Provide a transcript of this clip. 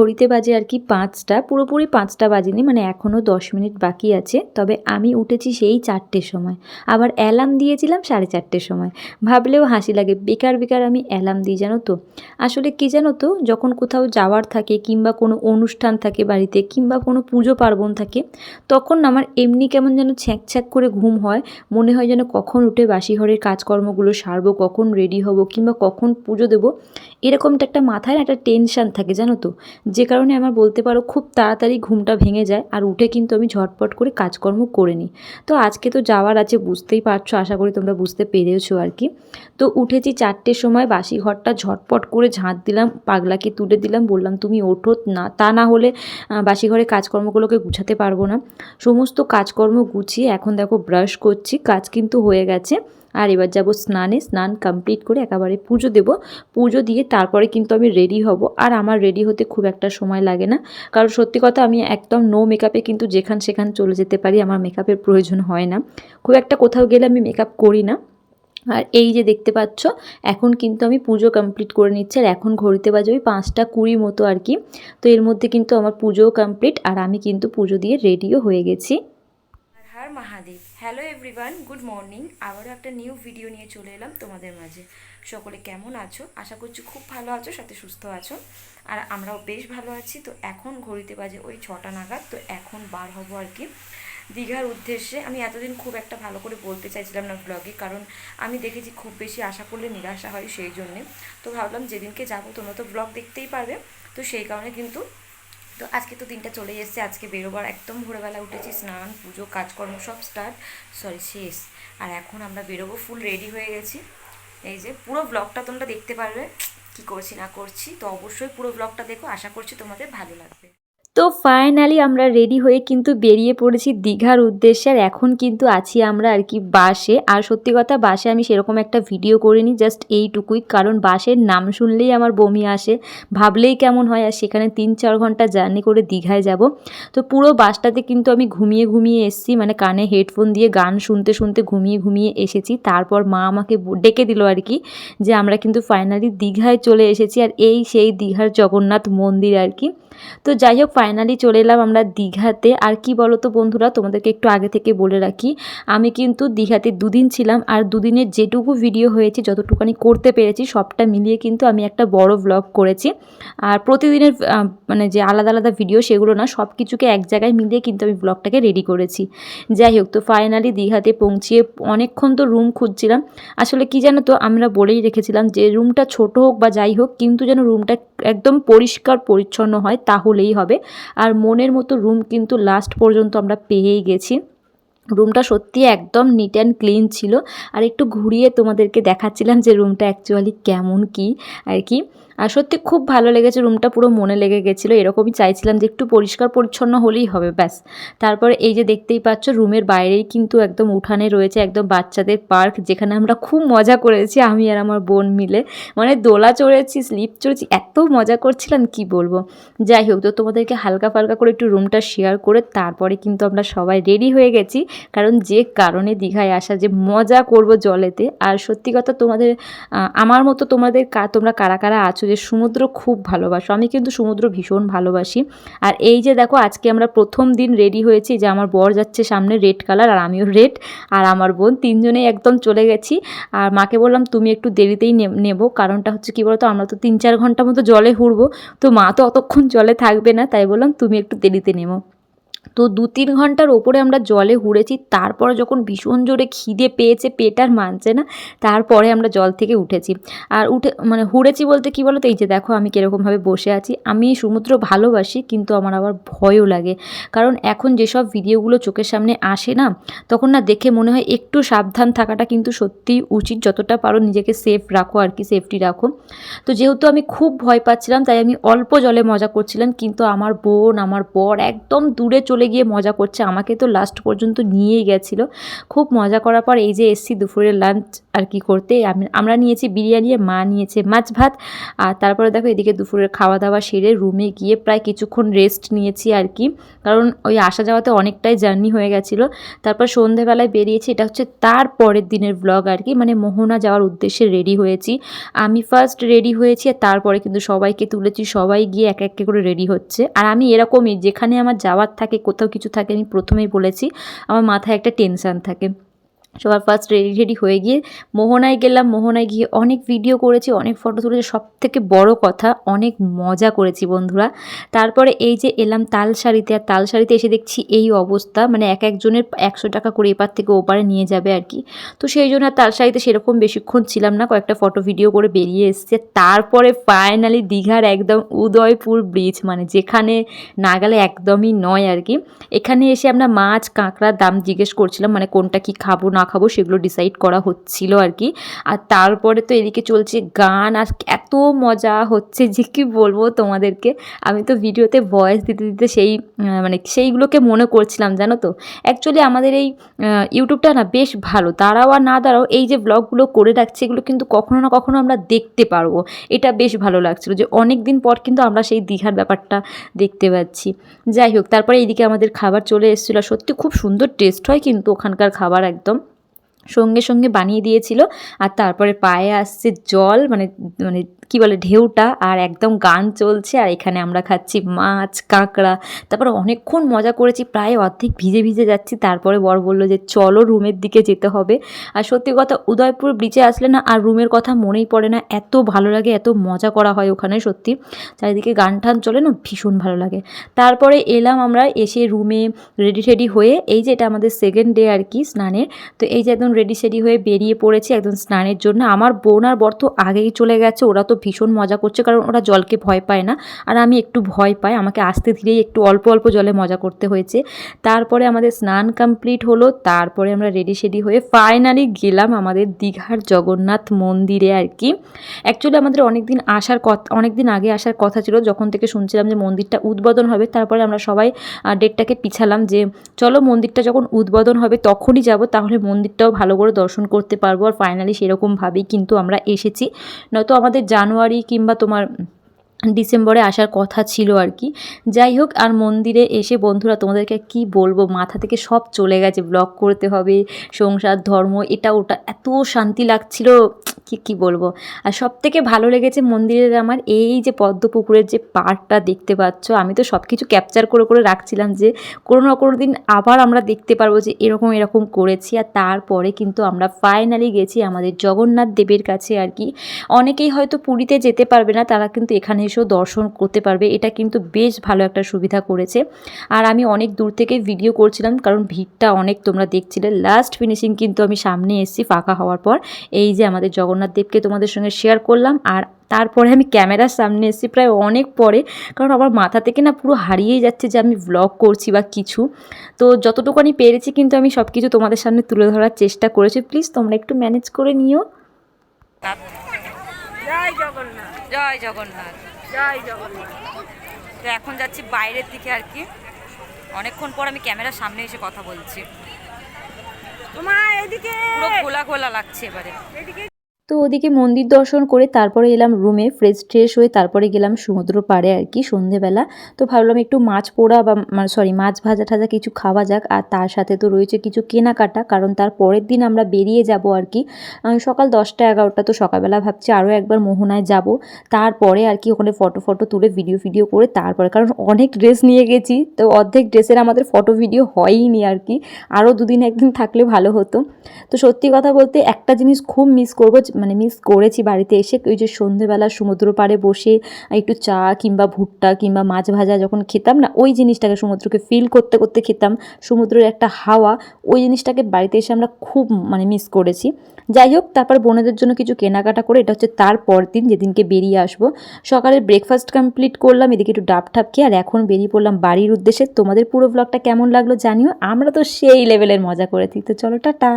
ঘড়িতে বাজে আর কি পাঁচটা, পুরোপুরি পাঁচটা বাজেনি মানে এখনও দশ মিনিট বাকি আছে। তবে আমি উঠেছি সেই চারটের সময়। আবার অ্যালার্ম দিয়েছিলাম সাড়ে চারটের সময়। ভাবলেও হাসি লাগে, বেকার বেকার আমি অ্যালার্ম দিই, জানো তো। আসলে কি জানো তো, যখন কোথাও যাওয়ার থাকে কিংবা কোনো অনুষ্ঠান থাকে বাড়িতে কিংবা কোনো পুজো পার্বণ থাকে, তখন আমার এমনি কেমন যেন ছ্যাঁক ছ্যাঁক করে ঘুম হয়। মনে হয় যেন কখন উঠে বাসি ঘরের কাজকর্মগুলো সারবো, কখন রেডি হব কিংবা কখন পুজো দেবো, এরকমটা একটা মাথায় একটা টেনশান থাকে, জানো তো। যে কারণে আমার বলতে পারো খুব তাড়াতাড়ি ঘুমটা ভেঙে যায় আর উঠে কিন্তু আমি ঝটপট করে কাজকর্ম করে নিই। তো আজকে তো যাওয়ার আছে, বুঝতেই পারছ, আশা করি তোমরা বুঝতে পেরেছ আর কি। তো উঠেছি চারটের সময়, বাসি ঘরটা ঝটপট করে ঝাঁট দিলাম, পাগলাকে তুলে দিলাম, বললাম, তুমি ওঠো না। তা না হলে বাসি ঘরে কাজকর্মগুলোকে গুছাতে পারব না। সমস্ত কাজকর্ম গুছিয়ে এখন দেখো ব্রাশ করছি, কাজ কিন্তু হয়ে গেছে। আর এবার যাব স্নানে, স্নান কমপ্লিট করে একেবারে পুজো দেব। পুজো দিয়ে তারপরে কিন্তু আমি রেডি হব। আর আমার রেডি হতে খুব একটা সময় লাগে না। কারণ সত্যি কথা আমি একদম নো মেকআপে কিন্তু যেখান সেখান চলে যেতে পারি, আমার মেকআপের প্রয়োজন হয় না। খুব একটা কোথাও গেলে আমি মেকআপ করি না। আর এই যে দেখতে পাচ্ছ, এখন কিন্তু আমি পুজো কমপ্লিট করে নিচ্ছি। আর এখন ঘড়িতে বাজে ওই পাঁচটা কুড়ি মতো আর কি। তো এর মধ্যে কিন্তু আমার পুজোও কমপ্লিট আর আমি কিন্তু পুজো দিয়ে রেডিও হয়ে গেছি। Har Mahadev hello everyone good morning আবারও একটা নিউ ভিডিও নিয়ে চলে এলাম তোমাদের মাঝে। সকলে কেমন আছো? আশা করছি খুব ভালো আছো, সাথে সুস্থ আছো। আর আমরাও বেশ ভালো আছি। তো এখন ঘড়িতে বাজে ওই ছটা নাগাদ, তো এখন বার হব আর কি। দীঘার উদ্দেশ্যে আমি এতদিন খুব একটা ভালো করে বলতে চাইছিলাম না ব্লগে কারণ আমি দেখেছি খুব বেশি আশা করলে নিরাশা হয় সেই জন্যে। তো ভাবলাম যেদিনকে যাব তোমরা তো ব্লগ দেখতেই পারবে। তো সেই কারণে কিন্তু তো আজকে তো দিনটা চলে এসেছে, আজকে বেরোবার একদম ভোরবেলা উঠেছি, স্নান, পুজো, কাজকর্ম সব স্টার্ট সরি শেষ। আর এখন আমরা বেরোবো ফুল রেডি হয়ে গেছি। এই যে পুরো ব্লগটা তোমরা দেখতে পারবে, কি করছি না করছি, তো অবশ্যই পুরো ব্লগটা দেখো, আশা করছি তোমাদের ভালো লাগবে। তো ফাইনালি আমরা রেডি হয়ে কিন্তু বেরিয়ে পড়েছি দীঘার উদ্দেশ্যে আর এখন কিন্তু আছি আমরা আর কি বাসে। আর সত্যি কথা বাসে আমি সেরকম একটা ভিডিও করিনি জাস্ট এইটুকুই। কারণ বাসের নাম শুনলেই আমার বমি আসে, ভাবলেই কেমন হয়। আর সেখানে তিন চার ঘণ্টা জার্নি করে দীঘায় যাব। তো পুরো বাসটাতে কিন্তু আমি ঘুমিয়ে ঘুমিয়ে এসেছি মানে কানে হেডফোন দিয়ে গান শুনতে শুনতে ঘুমিয়ে ঘুমিয়ে এসেছি। তারপর মা আমাকে ডেকে দিল আর কি, যে আমরা কিন্তু ফাইনালি দীঘায় চলে এসেছি। আর এই সেই দীঘার জগন্নাথ মন্দির আর কি। তো যাই হোক ফাইনালি চলে এলাম আমরা দীঘাতে। আর কি বলো তো বন্ধুরা, তোমাদেরকে একটু আগে থেকে বলে রাখি, আমি কিন্তু দীঘাতে দুদিন ছিলাম আর দুদিনের যেটুকু ভিডিও হয়েছে যতটুকুনি করতে পেরেছি, সবটা মিলিয়ে কিন্তু আমি একটা বড় ব্লগ করেছি। আর প্রতিদিনের মানে যে আলাদা আলাদা ভিডিও সেগুলো না সব কিছুকে এক জায়গায় মিলিয়ে কিন্তু আমি ব্লগটাকে রেডি করেছি। যাই হোক, তো ফাইনালি দীঘাতে পৌঁছিয়ে অনেকক্ষণ তো রুম খুঁজছিলাম। আসলে কি জানো তো, আমরা বলেই রেখেছিলাম যে রুমটা ছোট হোক বা যাই হোক, কিন্তু যেন রুমটা একদম পরিষ্কার, পরিচ্ছন্ন হয়, তাহলেই হবে। আর মনের মতো রুম কিন্তু লাস্ট পর্যন্ত আমরা পেয়েই গেছি। রুমটা সত্যি একদম নিট অ্যান্ড ক্লিন ছিল। আর একটু ঘুরিয়ে তোমাদেরকে দেখাচ্ছিলাম যে রুমটা অ্যাকচুয়ালি কেমন কি আর কি। আর সত্যি খুব ভালো লেগেছে, রুমটা পুরো মনে লেগে গেছিল, এরকমই চাইছিলাম যে একটু পরিষ্কার পরিচ্ছন্ন হলেই হবে, ব্যাস। তারপরে এই যে দেখতেই পাচ্ছ, রুমের বাইরেই কিন্তু একদম উঠানে রয়েছে একদম বাচ্চাদের পার্ক, যেখানে আমরা খুব মজা করেছি, আমি আর আমার বোন মিলে। মানে দোলা চড়েছি, স্লিপ চড়েছি, এত মজা করছিলাম, কি বলব? যাই হোক, তো তোমাদেরকে হালকা ফালকা করে একটু রুমটা শেয়ার করে তারপরে কিন্তু আমরা সবাই রেডি হয়ে গেছি, কারণ যে কারণে দীঘায় আসা যে মজা করব জলেতে। আর সত্যি কথা তোমাদের আমার মতো তোমাদের তোমরা কারা কারা আছো যে সমুদ্র খুব ভালোবাসো। আমি কিন্তু সমুদ্র ভীষণ ভালোবাসি। আর এই যে দেখো, আজকে আমরা প্রথম দিন রেডি হয়েছি যে আমার বর যাচ্ছে সামনে রেড কালার আর আমিও রেড আর আমার বোন তিনজনেই একদম চলে গেছি। আর মাকে বললাম, তুমি একটু দেরিতেই নেব। কারণটা হচ্ছে কি বলতো, আমরা তো তিন চার ঘণ্টা মতো জলে হুড়বো। তো মা তো অতক্ষণ জলে থাকবে না। তাই বললাম, তুমি একটু দেরিতে নেব তো দু তিন ঘণ্টার ওপরে আমরা জলে হুড়েছি, তারপরে যখন ভীষণ জোরে খিদে পেয়েছে, পেট আর মানছে না, তারপরে আমরা জল থেকে উঠেছি। আর উঠে মানে হুড়েছি বলতে কি বলো তো এই যে দেখো আমি কীরকমভাবে বসে আছি। আমি সমুদ্র ভালোবাসি, কিন্তু আমার আবার ভয়ও লাগে। কারণ এখন যেসব ভিডিওগুলো চোখের সামনে আসে না, তখন না দেখে মনে হয় একটু সাবধান থাকাটা কিন্তু সত্যিই উচিত। যতটা পারো নিজেকে সেফ রাখো আর কি সেফটি রাখো। তো যেহেতু আমি খুব ভয় পাচ্ছিলাম, তাই আমি অল্প জলে মজা করছিলাম, কিন্তু আমার বোন, আমার বর একদম দূরে চলে গিয়ে মজা করছে। আমাকে তো লাস্ট পর্যন্ত নিয়েই গেছিল। খুব মজা করার পর এই যে এসছি দুপুরের লাঞ্চ আর কি করতে, আমি, আমরা নিয়েছি বিরিয়ানি মা নিয়েছে মাছ ভাত। আর তারপরে দেখো এদিকে দুপুরের খাওয়া দাওয়া সেরে রুমে গিয়ে প্রায় কিছুক্ষণ রেস্ট নিয়েছি আর কি। কারণ ওই আসা যাওয়াতে অনেকটাই জার্নি হয়ে গেছিল। তারপর সন্ধেবেলায় বেরিয়েছি, এটা হচ্ছে তার পরের দিনের ব্লগ আর কি। মানে মোহনা যাওয়ার উদ্দেশ্যে রেডি হয়েছি। আমি ফার্স্ট রেডি হয়েছি আর তারপরে কিন্তু সবাইকে তুলেছি। সবাই গিয়ে এক এক করে রেডি হচ্ছে। আর আমি এরকমই, যেখানে আমার যাওয়ার থাকে কোথাও কিছু থাকে আমি প্রথমেই বলেছি আমার মাথায় একটা টেনশান থাকে। সবার ফার্স্ট রেডি রেডি হয়ে গিয়ে মোহনায় গেলাম। মোহনায় গিয়ে অনেক ভিডিও করেছি, অনেক ফটো তুলেছি। সব থেকে বড় কথা, অনেক মজা করেছি বন্ধুরা। তারপরে এই যে এলাম তালসারিতে আর তালসারিতে এসে দেখছি এই অবস্থা। মানে এক একজনের একশো টাকা করে এপার থেকে ওপারে নিয়ে যাবে আর কি। তো সেই জন্য আর তালসারিতে সেরকম বেশিক্ষণ ছিলাম না। কয়েকটা ফটো ভিডিও করে বেরিয়ে এসছে। তারপরে ফাইনালি দীঘার একদম উদয়পুর ব্রিজ মানে যেখানে না গেলে একদমই নয় আর কি। এখানে এসে আমরা মাছ, কাঁকড়ার দাম জিজ্ঞেস করছিলাম মানে কোনটা কি খাব না খাব সেগুলো ডিসাইড করা হচ্ছিল আর কি আর তারপরে তো এদিকে চলছে গান, আর এত মজা হচ্ছে যে কি বলব তোমাদেরকে। আমি তো ভিডিওতে ভয়েস দিতে দিতে সেই মানে সেইগুলোকে মনে করছিলাম, জানো তো? অ্যাকচুয়ালি আমাদের এই ইউটিউবটা না বেশ ভালো। দাঁড়াও আর না দাঁড়াও, এই যে ব্লগগুলো করে রাখছে, এগুলো কিন্তু কখনো না কখনো আমরা দেখতে পারব। এটা বেশ ভালো লাগছিল যে অনেক দিন পর কিন্তু আমরা সেই দীঘার ব্যাপারটা দেখতে পাচ্ছি। যাই হোক, তারপরে এইদিকে আমাদের খাবার চলে এসেছিল। সত্যি খুব সুন্দর টেস্ট হয় কিন্তু ওখানকার খাবার একদম। সঙ্গে সঙ্গে বানিয়ে দিয়েছিল। আর তারপরে পায়ে আসছে জল মানে মানে কি বলে, ঢেউটা আর একদম গান চলছে আর এখানে আমরা খাচ্ছি মাছ, কাঁকড়া। তারপরে অনেকক্ষণ মজা করেছি, প্রায় অর্ধেক ভিজে ভিজে যাচ্ছি। তারপরে বর বলল যে, চলো রুমের দিকে যেতে হবে। আর সত্যি কথা, উদয়পুর ব্রিজে আসলে না, আর রুমের কথা মনেই পড়ে না। এত ভালো লাগে, এত মজা করা হয় ওখানে, সত্যি। চারিদিকে গান টান চলে না, ভীষণ ভালো লাগে। তারপরে এলাম আমরা এসে রুমে রেডি টেডি হয়ে, এই যে এটা আমাদের সেকেন্ড ডে আর কি স্নানের। তো এই যে একদম রেডি সেডি হয়ে বেরিয়ে পড়েছি একদম স্নানের জন্য। আমার বোন আর বর তো আগেই চলে গেছে, ওরা তো ভীষণ মজা করছে, কারণ ওরা জলকে ভয় পায় না। আর আমি একটু ভয় পাই, আমাকে আস্তে ধীরেই একটু অল্প অল্প জলে মজা করতে হয়েছে। তারপরে আমাদের স্নান কমপ্লিট হলো, তারপরে আমরা রেডি সেডি হয়ে ফাইনালি গেলাম আমাদের দীঘার জগন্নাথ মন্দিরে আর কি। অ্যাকচুয়ালি আমাদের অনেক দিন আসার কথা অনেক দিন আগে আসার কথা ছিল, যখন থেকে শুনছিলাম যে মন্দিরটা উদ্বোধন হবে, তারপরে আমরা সবাই ডেটটাকে পিছালাম যে চলো মন্দিরটা যখন উদ্বোধন হবে তখনই যাব, তাহলে মন্দিরটাও ভালো করে দর্শন করতে পারব। আর ফাইনালি সেরকমভাবেই কিন্তু আমরা এসেছি। নয়তো আমাদের জানুয়ারি কিংবা তোমার ডিসেম্বরে আসার কথা ছিল আর কি। যাই হোক, আর মন্দিরে এসে বন্ধুরা তোমাদেরকে কি বলব, মাথা থেকে সব চলে গেছে। ব্লগ করতে হবে, সংসার, ধর্ম, এটা ওটা। এত শান্তি লাগছিল, কি কি বলব। আর সব থেকে ভালো লেগেছে মন্দিরের আমার এই যে পদ্ম পুকুরের যে পার্টটা দেখতে পাচ্ছ, আমি তো সব কিছু ক্যাপচার করে করে রাখছিলাম যে কোনো না কোনো দিন আবার আমরা দেখতে পারব যে এরকম এরকম করেছি। আর তারপরে কিন্তু আমরা ফাইনালি গেছি আমাদের জগন্নাথ দেবের কাছে আর কি। অনেকেই হয়তো পুরীতে যেতে পারবে না, তারা কিন্তু এখানে এসেও দর্শন করতে পারবে। এটা কিন্তু বেশ ভালো একটা সুবিধা করেছে। আর আমি অনেক দূর থেকে ভিডিও করছিলাম, কারণ ভিড়টা অনেক তোমরা দেখছিলে। লাস্ট ফিনিশিং কিন্তু আমি সামনে এসেছি ফাঁকা হওয়ার পর। এই যে আমাদের জগন্নাথ দেবকে তোমাদের সঙ্গে শেয়ার করলাম, আর তারপরে আমি ক্যামেরার সামনে এসেছি প্রায় অনেক পরে, কারণ আমার মাথা থেকে না পুরো হারিয়েই যাচ্ছে যে আমি ব্লগ করছি বা কিছু। তো যতটুকুনি পেরেছি কিন্তু আমি সব কিছু তোমাদের সামনে তুলে ধরার চেষ্টা করেছি। প্লিজ তোমরা একটু ম্যানেজ করে নিও। জয় জগন্নাথ। জয় জগন্নাথ। জয় জগন্নাথ তো এখন যাচ্ছি বাইরের দিকে আর কি। অনেকক্ষণ পর আমি ক্যামেরার সামনে এসে কথা বলছি। তোমার এদিকে! পুরো খোলা খোলা লাগছে এবারে। এদিকে তো ওদিকে মন্দির দর্শন করে তারপরে এলাম রুমে ফ্রেশ ট্রেশ হয়ে তারপরে গেলাম সমুদ্র পাড়ে আর কি সন্ধেবেলা। তো ভাবলাম একটু মাছ পোড়া বা সরি মাছ ভাজা ঠাজা কিছু খাওয়া যাক। আর তার সাথে তো রয়েছে কিছু কেনাকাটা, কারণ তার পরের দিন আমরা বেরিয়ে যাব আর কি। সকাল দশটা এগারোটা তো সকালবেলা ভাবছি আরও একবার মোহনায় যাব। তারপরে আর কি ওখানে ফটো ফটো তুলে ভিডিও ভিডিও করে তারপরে, কারণ অনেক ড্রেস নিয়ে গেছি। তো অর্ধেক ড্রেসের আমাদের ফটো ভিডিও হয়ইনি আর কি। আরও দুদিন একদিন থাকলে ভালো হতো। তো সত্যি কথা বলতে একটা জিনিস খুব মিস করব মানে মিস করেছি বাড়িতে এসে, ওই যে সন্ধেবেলা সমুদ্র পাড়ে বসে, একটু চা কিংবা ভুট্টা কিংবা মাছ ভাজা যখন খেতাম না, ওই জিনিসটাকে সমুদ্রকে ফিল করতে করতে খেতাম। সমুদ্রের একটা হাওয়া, ওই জিনিসটাকে বাড়িতে এসে আমরা খুব মানে মিস করেছি। যাই হোক, তারপর বোনেদের জন্য কিছু কেনাকাটা করে, এটা হচ্ছে তার পর দিন, যেদিনকে বেরিয়ে আসব। সকালে ব্রেকফাস্ট কমপ্লিট করলাম, এদিকে একটু ডাব ঠাপ খেয়ে, আর এখন বেরিয়ে পড়লাম বাড়ির উদ্দেশ্যে। তোমাদের পুরো ব্লগটা কেমন লাগল জানিও, আমরা তো সেই লেভেলের মজা করেছি। তো চলো, টাটা!